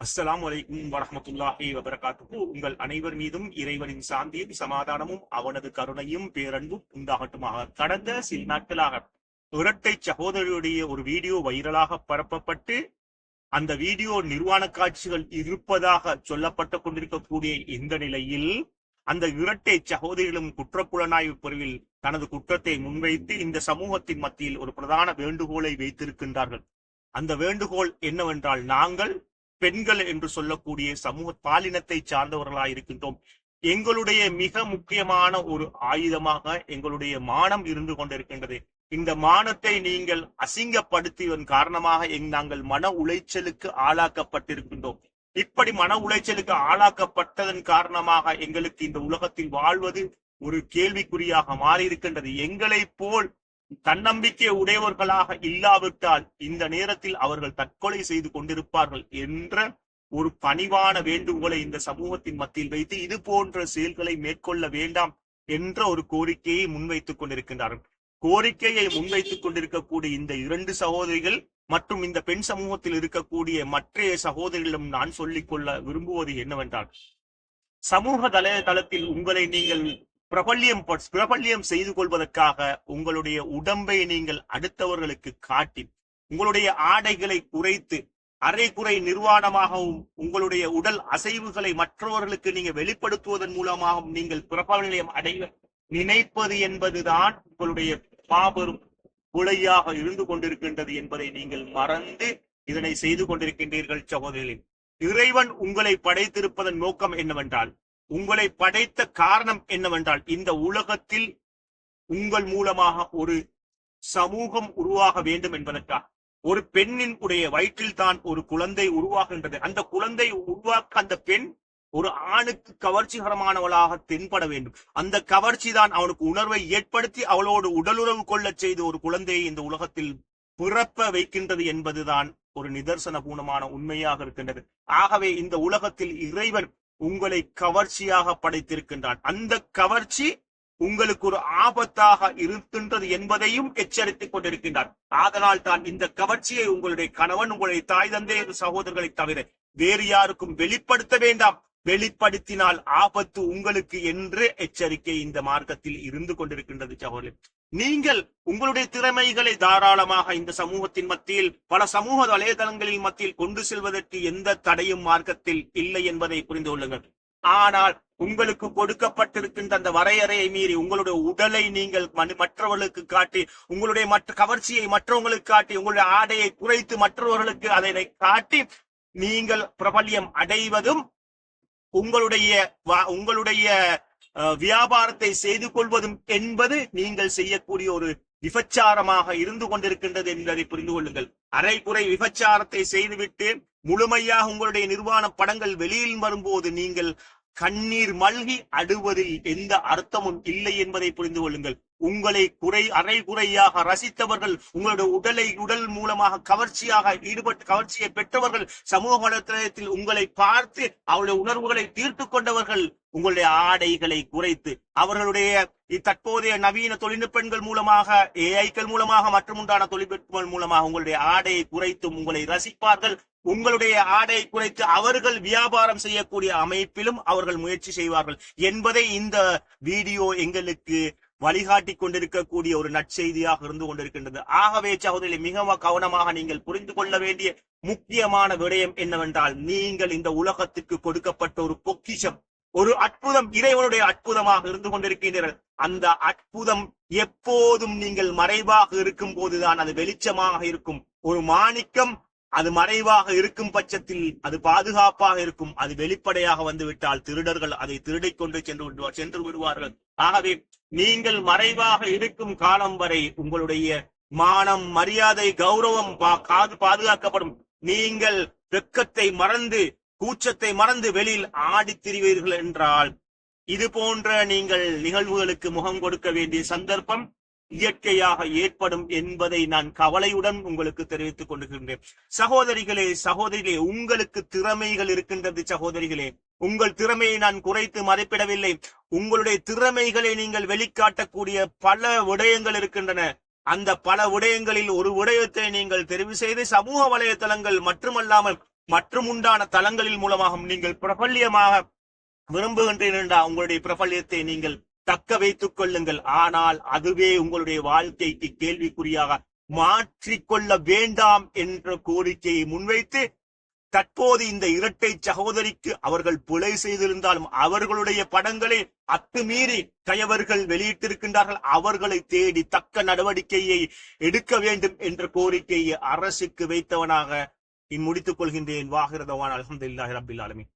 அஸ்ஸலாமு வலைக்கும் வரமத்துல்லாஹி வபரகாத்துக்கு உங்கள் அனைவர் மீதும் இறைவனின் சாந்தியும் சமாதானமும் அவனது கருணையும் பேரன்பும் உண்டாகட்டுமாக. கடந்த சில நாட்களாக இரட்டை சகோதரியுடைய ஒரு வீடியோ வைரலாக பரப்பப்பட்டு அந்த வீடியோ நிர்வாண காட்சிகள் இருப்பதாக சொல்லப்பட்டு கொண்டிருக்கக்கூடிய இந்த நிலையில் அந்த இரட்டை சகோதரிகளும் குற்றப்புலனாய்வு பிரிவில் தனது குற்றத்தை முன்வைத்து இந்த சமூகத்தின் மத்தியில் ஒரு பிரதான வேண்டுகோளை வைத்திருக்கின்றார்கள். அந்த வேண்டுகோள் என்னவென்றால் நாங்கள் பெண்கள் என்று சொல்லக்கூடிய சமூக பாலினத்தை சார்ந்தவர்களாக இருக்கின்றோம். எங்களுடைய மிக முக்கியமான ஒரு ஆயுதமாக எங்களுடைய மானம் இருந்து கொண்டிருக்கின்றது. இந்த மானத்தை நீங்கள் அசிங்கப்படுத்தியதன் காரணமாக எங் நாங்கள் மன உளைச்சலுக்கு ஆளாக்கப்பட்டிருக்கின்றோம். இப்படி மன உளைச்சலுக்கு ஆளாக்கப்பட்டதன் காரணமாக எங்களுக்கு இந்த உலகத்தில் வாழ்வது ஒரு கேள்விக்குறியாக மாறி இருக்கின்றது எங்களை போல் தன்னம்பிக்கை உடையவர்களாக இல்லாவிட்டால் இந்த நேரத்தில் அவர்கள் தற்கொலை செய்து கொண்டிருப்பார்கள் என்ற ஒரு பணிவான வேண்டுகோளை இந்த சமூகத்தின் மத்தியில் வைத்து இது போன்ற செயல்களை மேற்கொள்ள வேண்டாம் என்ற ஒரு கோரிக்கையை முன்வைத்துக் கொண்டிருக்கின்றார்கள். கோரிக்கையை முன்வைத்துக் கொண்டிருக்கக்கூடிய இந்த இரண்டு சகோதரிகள் மற்றும் இந்த பெண் சமூகத்தில் இருக்கக்கூடிய மற்ற சகோதரிகளிடம் நான் சொல்லிக் கொள்ள விரும்புவது என்னவென்றால் சமூக தளத்தில் உங்களை நீங்கள் பிரபல்யம் பிரபல்யம் செய்து கொள்வதற்காக உங்களுடைய உடம்பை நீங்கள் அடுத்தவர்களுக்கு காட்டி உங்களுடைய ஆடைகளை குறைத்து அரைகுறை நிர்வாணமாகவும் உங்களுடைய உடல் அசைவுகளை மற்றவர்களுக்கு நீங்க வெளிப்படுத்துவதன் மூலமாகவும் நீங்கள் பிரபல்யம் அடைய நினைப்பது என்பதுதான் உங்களுடைய மாபெரும் புலையாக இருந்து கொண்டிருக்கின்றது என்பதை நீங்கள் மறந்து இதனை செய்து கொண்டிருக்கின்றீர்கள் சகோதரிகளின் இறைவன் உங்களை படைத்திருப்பதன் நோக்கம் என்னவென்றால் உங்களை படைத்த காரணம் என்னவென்றால் இந்த உலகத்தில் உங்கள் மூலமாக ஒரு சமூகம் உருவாக வேண்டும் என்பதற்காக. ஒரு பெண்ணின் உடைய வயிற்றில் தான் ஒரு குழந்தை உருவாகின்றது. அந்த குழந்தை உருவாக்க அந்த பெண் ஒரு ஆணுக்கு கவர்ச்சிகரமானவளாக தென்பட வேண்டும். அந்த கவர்ச்சி தான் அவனுக்கு உணர்வை ஏற்படுத்தி அவளோடு உடலுறவு கொள்ளச் செய்து ஒரு குழந்தையை இந்த உலகத்தில் பிறப்ப வைக்கின்றது என்பதுதான் ஒரு நிதர்சன பூணமான உண்மையாக இருக்கின்றது. ஆகவே இந்த உலகத்தில் இறைவன் உங்களை கவர்ச்சியாக படைத்திருக்கின்றான். அந்த கவர்ச்சி உங்களுக்கு ஒரு ஆபத்தாக இருக்கின்றது என்பதையும் எச்சரித்துக் கொண்டிருக்கின்றார். அதனால் தான் இந்த கவர்ச்சியை உங்களுடைய கணவன் உங்களுடைய தாய் தந்தை சகோதரர்களை தவிர வேறு யாருக்கும் வெளிப்படுத்த வேண்டாம். வெளிப்படுத்தினால் ஆபத்து உங்களுக்கு என்று எச்சரிக்கை இந்த மார்க்கத்தில் இருந்து கொண்டிருக்கின்றது சகோதரி. நீங்கள் உங்களுடைய திறமைகளை தாராளமாக இந்த சமூகத்தின் மத்தியில் பல சமூக வலைதளங்களின் மத்தியில் கொண்டு செல்வதற்கு எந்த தடையும் மார்க்கத்தில் இல்லை என்பதை புரிந்து கொள்ளுங்கள். ஆனால் உங்களுக்கு கொடுக்கப்பட்டிருக்கின்ற அந்த வரையறையை மீறி உங்களுடைய உடலை நீங்கள் மற்றவர்களுக்கு காட்டி உங்களுடைய மற்ற கவர்ச்சியை மற்றவங்களுக்கு காட்டி உங்களுடைய ஆடையை குறைத்து மற்றவர்களுக்கு அதனை காட்டி நீங்கள் பிரபல்யம் அடைவதும் உங்களுடைய உங்களுடைய வியாபாரத்தை செய்து கொள்வதும் என்பது நீங்கள் செய்யக்கூடிய ஒரு விபச்சாரமாக இருந்து கொண்டிருக்கின்றது என்பதை புரிந்து கொள்ளுங்கள். அரைக்குறை விபச்சாரத்தை செய்துவிட்டு முழுமையாக உங்களுடைய நிர்வாண படங்கள் வெளியில் வரும்போது நீங்கள் கண்ணீர் மல்கி அடுவதில் எந்த அர்த்தமும் இல்லை என்பதை புரிந்து கொள்ளுங்கள். உங்களை குறை அரை குறையாக ரசித்தவர்கள் உங்களுடைய உடலை உடல் மூலமாக கவர்ச்சியாக ஈடுபட்டு கவர்ச்சியை பெற்றவர்கள் சமூக வலைத்தளத்தில் உங்களை பார்த்து அவருடைய உணர்வுகளை தீர்த்து கொண்டவர்கள் உங்களுடைய ஆடைகளை குறைத்து அவர்களுடைய தற்போதைய நவீன தொழில்நுட்பங்கள் மூலமாக ஏஐக்கள் மூலமாக மற்றும் உண்டான தொழில்நுட்பங்கள் மூலமாக உங்களுடைய ஆடையை குறைத்தும் உங்களை ரசிப்பார்கள். உங்களுடைய ஆடை குறைத்து அவர்கள் வியாபாரம் செய்யக்கூடிய அமைப்பிலும் அவர்கள் முயற்சி செய்வார்கள். என்பதை இந்த வீடியோ எங்களுக்கு வழிகாட்டி கொண்டிருக்கக்கூடிய ஒரு நற்செய்தியாக இருந்து கொண்டிருக்கின்றது. ஆகவே சகோதரி மிகவும் கவனமாக நீங்கள் புரிந்து கொள்ள வேண்டிய முக்கியமான விடயம் என்னவென்றால் நீங்கள் இந்த உலகத்துக்கு கொடுக்கப்பட்ட ஒரு பொக்கிஷம். ஒரு அற்புதம் இறைவனுடைய அற்புதமாக இருந்து கொண்டிருக்கின்றீர்கள். அந்த அற்புதம் எப்போதும் நீங்கள் மறைவாக இருக்கும் போதுதான் அது வெளிச்சமாக இருக்கும். ஒரு மாணிக்கம் அது மறைவாக இருக்கும் பட்சத்தில் அது பாதுகாப்பாக இருக்கும். அது வெளிப்படையாக வந்துவிட்டால் திருடர்கள் அதை திருடிக் கொண்டு சென்று சென்று விடுவார்கள். ஆகவே நீங்கள் மறைவாக இருக்கும் காலம் வரை உங்களுடைய மானம் மரியாதை கௌரவம் காது பாதுகாக்கப்படும். நீங்கள் வெக்கத்தை மறந்து கூச்சத்தை மறந்து வெளியில் ஆடித் திரிவீர்கள் என்றால் இது போன்ற நீங்கள் நிகழ்வுகளுக்கு முகம் கொடுக்க வேண்டிய சந்தர்ப்பம் இயற்கையாக ஏற்படும் என்பதை நான் கவலையுடன் உங்களுக்கு தெரிவித்துக் கொண்டிருக்கின்றேன். சகோதரிகளே சகோதரிகளே உங்களுக்கு திறமைகள் இருக்கின்றது சகோதரிகளே. உங்கள் திறமையை நான் குறைத்து மதிப்பிடவில்லை. உங்களுடைய திறமைகளை நீங்கள் வெளிக்காட்டக்கூடிய பல விடயங்கள் இருக்கின்றன. அந்த பல விடயங்களில் ஒரு விடயத்தை நீங்கள் தெரிவு செய்து சமூக வலைதளங்கள் மட்டுமல்லாமல் மற்றும் உண்டான தளங்களில் மூலமாக நீங்கள் பிரபல்யமாக விரும்புகின்றேன் உங்களுடைய பிரபல்யத்தை நீங்கள் தக்க வைத்துக் கொள்ளுங்கள். ஆனால் அதுவே உங்களுடைய வாழ்க்கைக்கு கேள்விக்குறியாக மாற்றிக்கொள்ள வேண்டாம் என்ற கோரிக்கையை முன்வைத்து தற்போது இந்த இரட்டை சகோதரிக்கு அவர்கள் பிழை செய்திருந்தாலும் அவர்களுடைய படங்களை அத்துமீறி கயவர்கள் வெளியிட்டிருக்கின்றார்கள். அவர்களை தேடி தக்க நடவடிக்கையை எடுக்க வேண்டும் என்ற கோரிக்கையை அரசுக்கு வைத்தவனாக இன் முடித்துக் கொள்கின்றேன். வாகிரதவான் அலமதுல்லாஹி ரபில் ஆலமின்.